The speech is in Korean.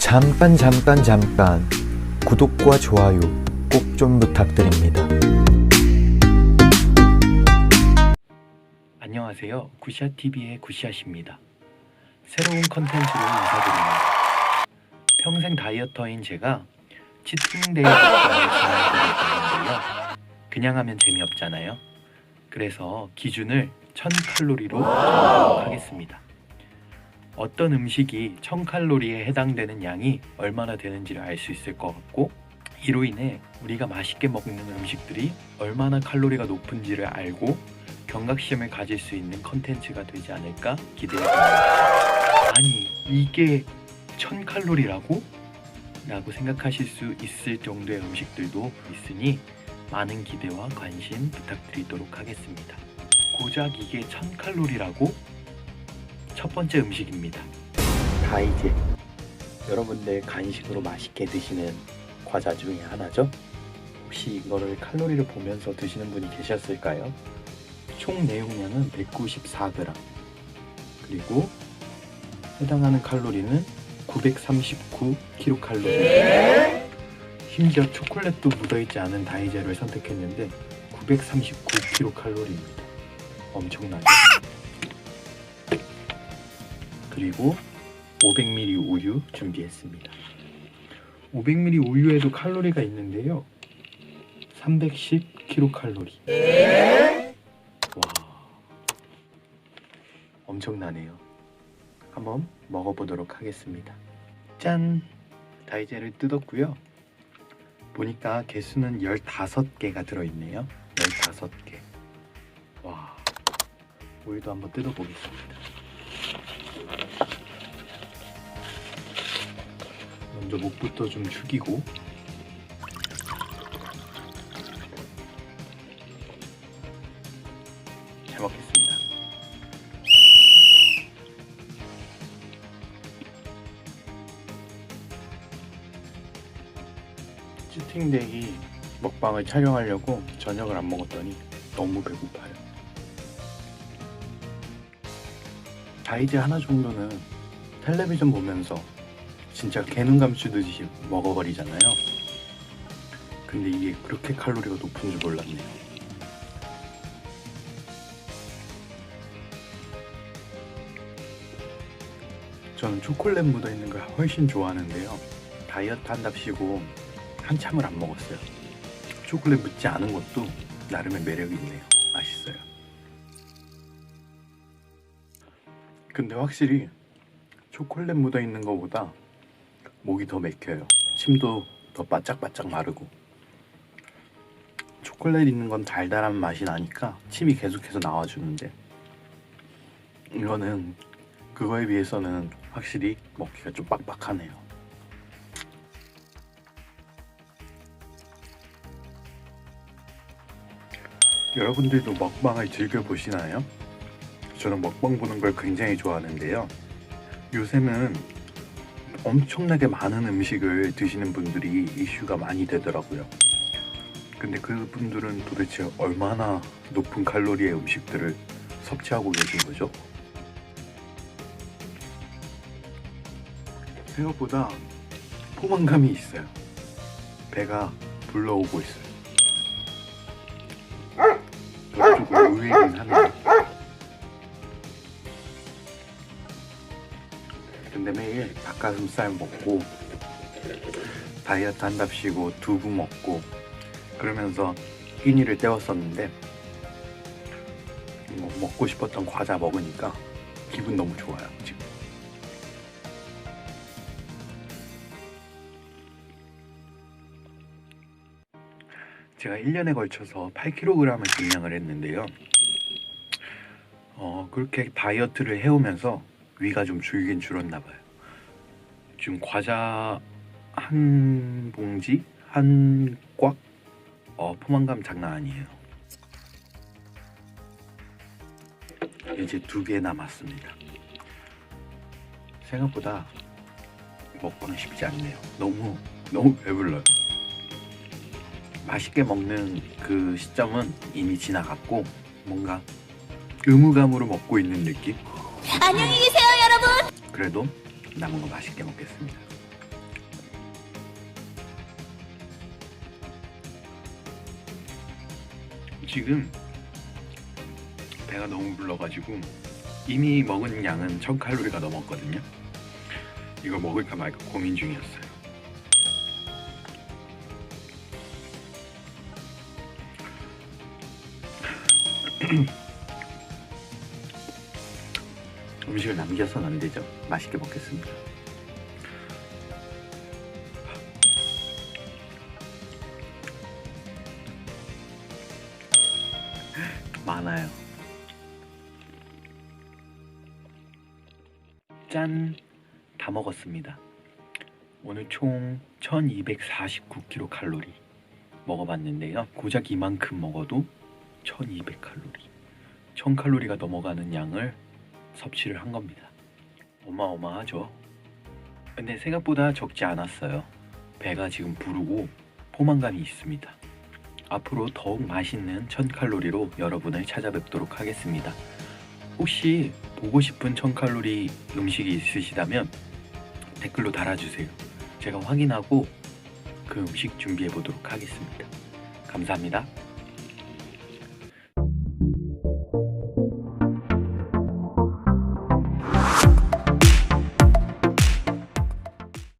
잠깐 잠깐 잠깐 구독과 좋아요 꼭 좀 부탁드립니다. 안녕하세요. 구시아TV의 구시아입니다. 새로운 컨텐츠로 인사드립니다. 평생 다이어터인 제가 치팅데이 먹방을 진행해드릴 건데요. 그냥 하면 재미없잖아요. 그래서 기준을 1000칼로리로 정하도록 하겠습니다. 어떤 음식이 1000칼로리에 해당되는 양이 얼마나 되는지를 알 수 있을 것 같고 이로 인해 우리가 맛있게 먹는 음식들이 얼마나 칼로리가 높은지를 알고 경각심을 가질 수 있는 컨텐츠가 되지 않을까 기대해봅니다. 아니 이게 1000칼로리라고? 라고 생각하실 수 있을 정도의 음식들도 있으니 많은 기대와 관심 부탁드리도록 하겠습니다. 고작 이게 1000칼로리라고? 첫 번째 음식입니다. 다이제. 여러분들 간식으로 맛있게 드시는 과자 중에 하나죠? 혹시 이거를 칼로리를 보면서 드시는 분이 계셨을까요? 총 내용량은 194g 그리고 해당하는 칼로리는 939kcal 심지어 초콜릿도 묻어있지 않은 다이제를 선택했는데 939kcal입니다 엄청나죠? 그리고 500ml 우유 준비했습니다. 500ml 우유에도 칼로리가 있는데요. 310kcal 와 엄청나네요. 한번 먹어보도록 하겠습니다. 짠! 다이제를 뜯었고요. 보니까 개수는 15개가 들어있네요. 15개. 와 우유도 한번 뜯어보겠습니다 먼저 목부터 좀 죽이고 잘 먹겠습니다. 치팅데이 먹방을 촬영하려고 저녁을 안 먹었더니 너무 배고파요. 다이제 하나 정도는 텔레비전 보면서 진짜 개눈 감추듯이 먹어버리잖아요. 근데 이게 그렇게 칼로리가 높은 줄 몰랐네요. 저는 초콜릿 묻어 있는 걸 훨씬 좋아하는데요. 다이어트 한답시고 한참을 안 먹었어요. 초콜릿 묻지 않은 것도 나름의 매력이 있네요. 맛있어요. 근데 확실히 초콜릿 묻어 있는 것보다 목이 더 맥혀요. 침도 더 바짝바짝 마르고. 초콜릿 있는 건 달달한 맛이 나니까 침이 계속해서 나와주는데 이거는 그거에 비해서는 확실히 먹기가 좀 빡빡하네요. 여러분들도 먹방을 즐겨 보시나요? 저는 먹방 보는 걸 굉장히 좋아하는데요. 요새는 엄청나게 많은 음식을 드시는 분들이 이슈가 많이 되더라고요. 근데 그분들은 도대체 얼마나 높은 칼로리의 음식들을 섭취하고 계신 거죠? 생각보다 포만감이 있어요. 배가 불러오고 있어요. 근데 매일 닭가슴살 먹고 다이어트 한답시고 두부 먹고 그러면서 끼니를 때웠었는데 뭐 먹고 싶었던 과자 먹으니까 기분 너무 좋아요 지금. 제가 1년에 걸쳐서 8kg을 증량을 했는데요. 어, 그렇게 다이어트를 해오면서 위가 좀 줄긴 줄었나 봐요. 지금 과자 한 봉지 한 꽉 어, 포만감 장난 아니에요. 이제 두 개 남았습니다. 생각보다 먹고는 쉽지 않네요. 너무 너무 배불러요. 맛있게 먹는 그 시점은 이미 지나갔고 뭔가 의무감으로 먹고 있는 느낌? 안녕히 계세요, 여러분. 그래도 남은 거 맛있게 먹겠습니다. 지금 배가 너무 불러가지고 이미 먹은 양은 1000칼로리가 넘었거든요. 이거 먹을까 말까 고민 중이었어요. 음식을 남겨서는 안 되죠. 맛있게 먹겠습니다. 많아요. 짠! 다 먹었습니다. 오늘 총 1249kcal 먹어봤는데요. 고작 이만큼 먹어도 1200칼로리. 1000칼로리가 넘어가는 양을 섭취를 한 겁니다. 어마어마하죠. 근데 생각보다 적지 않았어요. 배가 지금 부르고 포만감이 있습니다. 앞으로 더욱 맛있는 1000칼로리로 여러분을 찾아뵙도록 하겠습니다. 혹시 보고 싶은 1000칼로리 음식이 있으시다면 댓글로 달아주세요. 제가 확인하고 그 음식 준비해 보도록 하겠습니다. 감사합니다.